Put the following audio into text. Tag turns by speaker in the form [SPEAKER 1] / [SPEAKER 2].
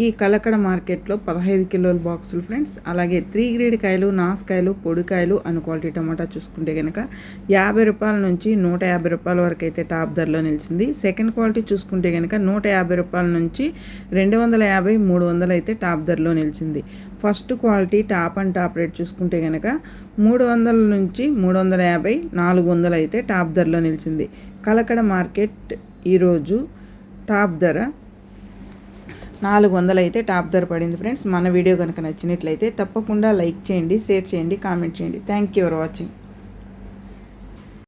[SPEAKER 1] ఈ కలకడ మార్కెట్లో పదహైదు కిలోల బాక్సులు ఫ్రెండ్స్. అలాగే త్రీ గ్రేడ్ కాయలు నాసుకాయలు పొడికాయలు అను క్వాలిటీ టమాటా చూసుకుంటే కనుక యాభై రూపాయల నుంచి నూట యాభై రూపాయల వరకు అయితే టాప్ ధరలో నిలిచింది. సెకండ్ క్వాలిటీ చూసుకుంటే కనుక నూట యాభై రూపాయల నుంచి రెండు వందల యాభై మూడు వందలు అయితే టాప్ ధరలో నిలిచింది. First quality top and top rate చూసుకుంటే కనుక మూడు వందల నుంచి మూడు వందల యాభై నాలుగు వందలు అయితే టాప్ ధరలో నిలిచింది. కలకడ మార్కెట్ ఈరోజు టాప్ ధర నాలుగు వందలు అయితే టాప్ ధర పడింది ఫ్రెండ్స్. మన వీడియో కనుక నచ్చినట్లయితే తప్పకుండా లైక్ చేయండి షేర్ చేయండి కామెంట్ చేయండి. Thank you for watching